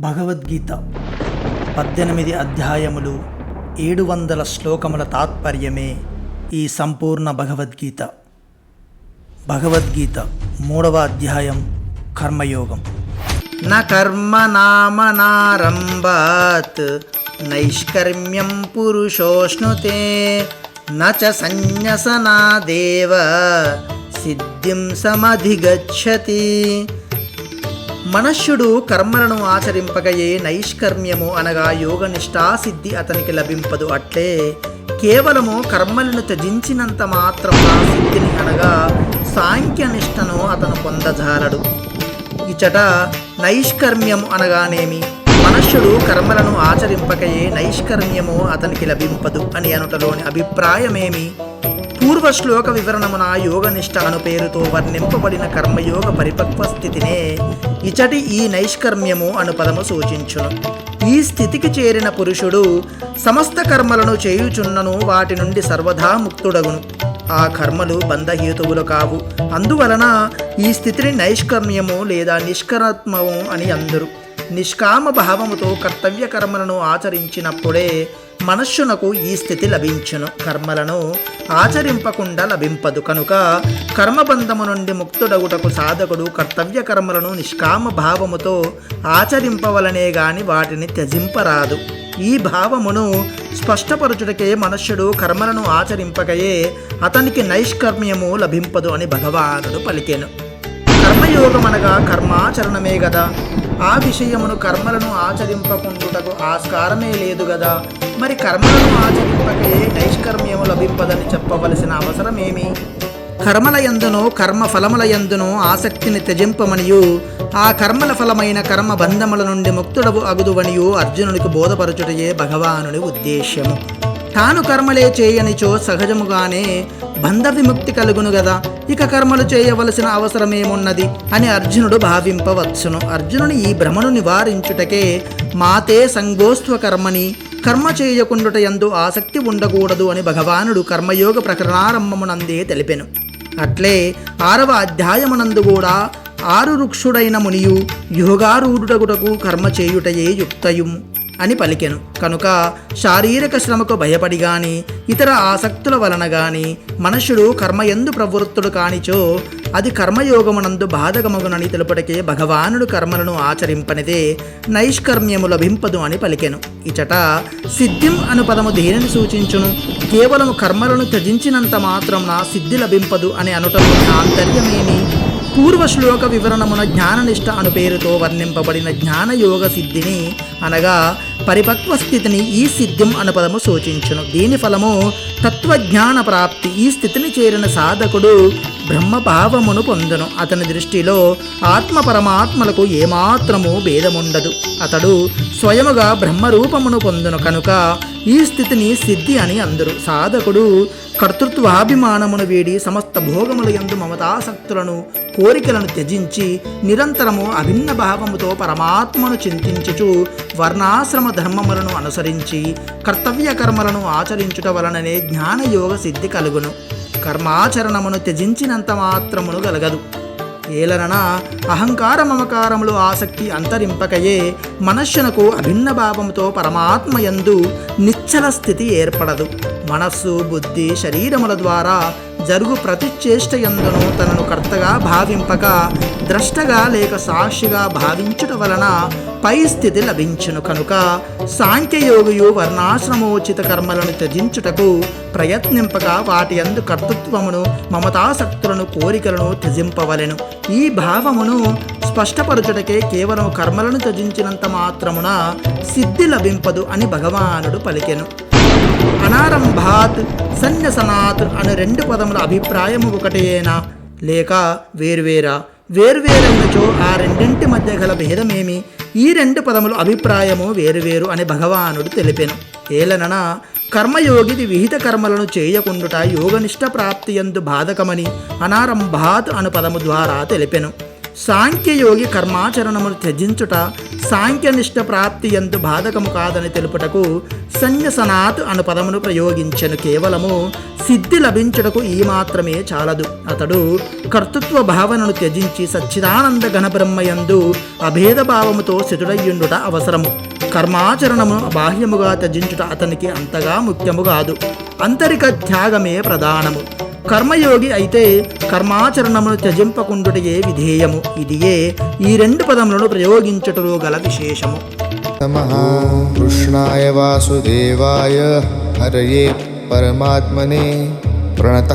భగవద్గీత పద్దెనిమిది అధ్యాయములు ఏడు వందల శ్లోకముల తాత్పర్యమే ఈ సంపూర్ణ భగవద్గీత. భగవద్గీత మూడవ అధ్యాయం కర్మయోగం. న కర్మ నామనారంభాత్ నైష్కర్మ్యం పురుషోష్ణుతే న చ సన్యసనాదేవ సిద్ధిం సమధిగచ్చతి మనష్యుడు కర్మలను ఆచరింపగయే నైష్కర్మ్యము అనగా యోగనిష్టా సిద్ధి అతనికి లభింపదు అట్లే కేవలము కర్మలను త్యజించినంత మాత్రం ఆ సిద్ధిని అనగా సాంఖ్యనిష్టను అతను పొందజాలడు. ఇచట నైష్కర్మ్యము అనగానేమి? మనుష్యుడు కర్మలను ఆచరింపకయే నైష్కర్మ్యము అతనికి లభింపదు అని అనుటలోని అభిప్రాయమేమి? పూర్వ శ్లోక వివరణమున యోగనిష్ట అను పేరుతో వర్ణింపబడిన కర్మయోగ పరిపక్వ స్థితినే ఇచటి ఈ నైష్కర్మ్యము అను పదము సూచించును. ఈ స్థితికి చేరిన పురుషుడు సమస్త కర్మలను చేయుచున్నను వాటి నుండి సర్వదా ముక్తుడగును. ఆ కర్మలు బంధహేతువులు కావు. అందువలన ఈ స్థితిని నైష్కర్మ్యము లేదా నిష్కరాత్మము అని అందరు. నిష్కామ భావముతో కర్తవ్య కర్మలను ఆచరించినప్పుడే మనస్సునకు ఈ స్థితి లభించును. కర్మలను ఆచరింపకుండా లభింపదు. కనుక కర్మబంధము నుండి ముక్తుడగుటకు సాధకుడు కర్తవ్య కర్మలను నిష్కామ భావముతో ఆచరింపవలనే గాని వాటిని త్యజింపరాదు. ఈ భావమును స్పష్టపరచుటకే మనుష్యుడు కర్మలను ఆచరింపకయే అతనికి నైష్కర్మ్యము లభింపదు అని భగవానుడు పలికెను. కర్మయోగం అనగా కర్మాచరణమే గదా. ఆ విషయమును కర్మలను ఆచరింపకుండుటకు ఆస్కారమే లేదు గదా. మరి కర్మలను ఆచరింపకే నైష్కర్మ్యము లభింపదని చెప్పవలసిన అవసరమేమి? కర్మల యందును కర్మ ఫలముల యందును ఆసక్తిని త్యజింపమనియు. ఆ కర్మల ఫలమైన కర్మ బంధముల నుండి ముక్తుడవు అగుదువనియు అర్జునునికి బోధపరచుటయే భగవానుని ఉద్దేశ్యము. తాను కర్మలే చేయనిచో సహజముగానే బంధ విముక్తి కలుగును గదా. ఇక కర్మలు చేయవలసిన అవసరమేమున్నది అని అర్జునుడు భావింపవచ్చును. అర్జునుని ఈ భ్రమను నివారించుటకే మాతే సంగోస్త్వ కర్మని కర్మ చేయకుండుట యందు ఆసక్తి ఉండకూడదు అని భగవానుడు కర్మయోగ ప్రకరణారంభమునందే తెలిపెను. అట్లే ఆరవ అధ్యాయమునందు కూడా ఆరు వృక్షుడైన మునియు యోగారూఢుడగుటకు కర్మ చేయుటయే యుక్తయుం అని పలికెను. కనుక శారీరక శ్రమకు భయపడి గాని ఇతర ఆసక్తుల వలన గాని మనుషుడు కర్మయందు ప్రవృత్తుడు కానిచో అది కర్మయోగమునందు బాధకమగునని తెలుపటికే భగవానుడు కర్మలను ఆచరింపనిదే నైష్కర్మ్యము లభింపదు అని పలికెను. ఇచట సిద్ధిం అను పదము దేనిని సూచించును? కేవలం కర్మలను త్యజించినంత మాత్రం నా సిద్ధి లభింపదు అని అనుటం ఆంతర్యమేమి పూర్వ శ్లోక వివరణమున జ్ఞాననిష్ట అను పేరుతో వర్ణింపబడిన జ్ఞానయోగ సిద్ధిని అనగా పరిపక్వ స్థితిని ఈ సిద్ధ్యం అను పదము సూచించును. దీని ఫలము తత్వజ్ఞాన ప్రాప్తి ఈ స్థితిని చేరిన సాధకుడు బ్రహ్మభావమును పొందును. అతని దృష్టిలో ఆత్మ పరమాత్మలకు ఏమాత్రము భేదముండదు. అతడు స్వయముగా బ్రహ్మరూపమును పొందును కనుక ఈ స్థితిని సిద్ధి అని అందరు. సాధకుడు కర్తృత్వాభిమానమును వీడి సమస్త భోగముల యందు మమతాసక్తులను కోరికలను త్యజించి నిరంతరము అభిన్న భావముతో పరమాత్మను చింతించుచు వర్ణాశ్రమ ధర్మములను అనుసరించి కర్తవ్య కర్మలను ఆచరించుట వలననే జ్ఞానయోగ సిద్ధి కలుగును. కర్మాచరణమును త్యజించినంత మాత్రమును గలగదు. ఏలనన అహంకార మమకారములు ఆసక్తి అంతరింపకయే మనస్సునకు అభిన్న భావంతో పరమాత్మయందు నిశ్చల స్థితి ఏర్పడదు. మనస్సు బుద్ధి శరీరముల ద్వారా జరుగు ప్రతి చేష్టయందును తనను కర్తగా భావింపక ద్రష్టగా లేక సాక్షిగా భావించుట వలన పై స్థితి లభించును కనుక సాంఖ్యయోగియు వర్ణాశ్రమోచిత కర్మలను త్యజించుటకు ప్రయత్నింపక వాటి అందు కర్తృత్వమును మమతాసక్తులను కోరికలను త్యజింపవలెను. ఈ భావమును స్పష్టపరచుటకే కేవలం కర్మలను త్యజించినంత మాత్రమున సిద్ధి లభింపదు అని భగవానుడు పలికెను. అనారంభాత్ సన్యసనాత్ అను రెండు పదముల అభిప్రాయము ఒకటేనా లేక వేర్వేరా? వేర్వేరైనచో ఆ రెండింటి మధ్య గల భేదమేమి? ఈ రెండు పదముల అభిప్రాయము వేరువేరు అని భగవానుడు తెలిపెను. ఏలనన? కర్మయోగిది విహిత కర్మలను చేయకుండుట యోగనిష్ట ప్రాప్తి ఎందు బాధకమని అనారంభాత్ అను పదము ద్వారా తెలిపెను. సాంఖ్యయోగి కర్మాచరణములు త్యజించుట సాంఖ్యనిష్ట ప్రాప్తి ఎందు బాధకము కాదని తెలుపుటకు సన్యసనాత్ అను పదమును ప్రయోగించను కేవలము. సిద్ధి లభించుటకు ఈ మాత్రమే చాలదు. అతడు కర్తృత్వ భావనను త్యజించి సచ్చిదానంద ఘనబ్రహ్మయందు అభేద భావముతో స్థితుడయ్యుండుట అవసరము. కర్మాచరణము బాహ్యముగా త్యజించుట అతనికి అంతగా ముఖ్యము కాదు. అంతరిక త్యాగమే ప్రధానము. కర్మయోగి అయితే కర్మాచరణమును త్యజింపకుండుటయే విధేయము. ఇదియే ఈ రెండు పదములను ప్రయోగించటలో గల విశేషము. కృష్ణాయ వాసుదేవాయ. హరయే పరమాత్మనే ప్రణత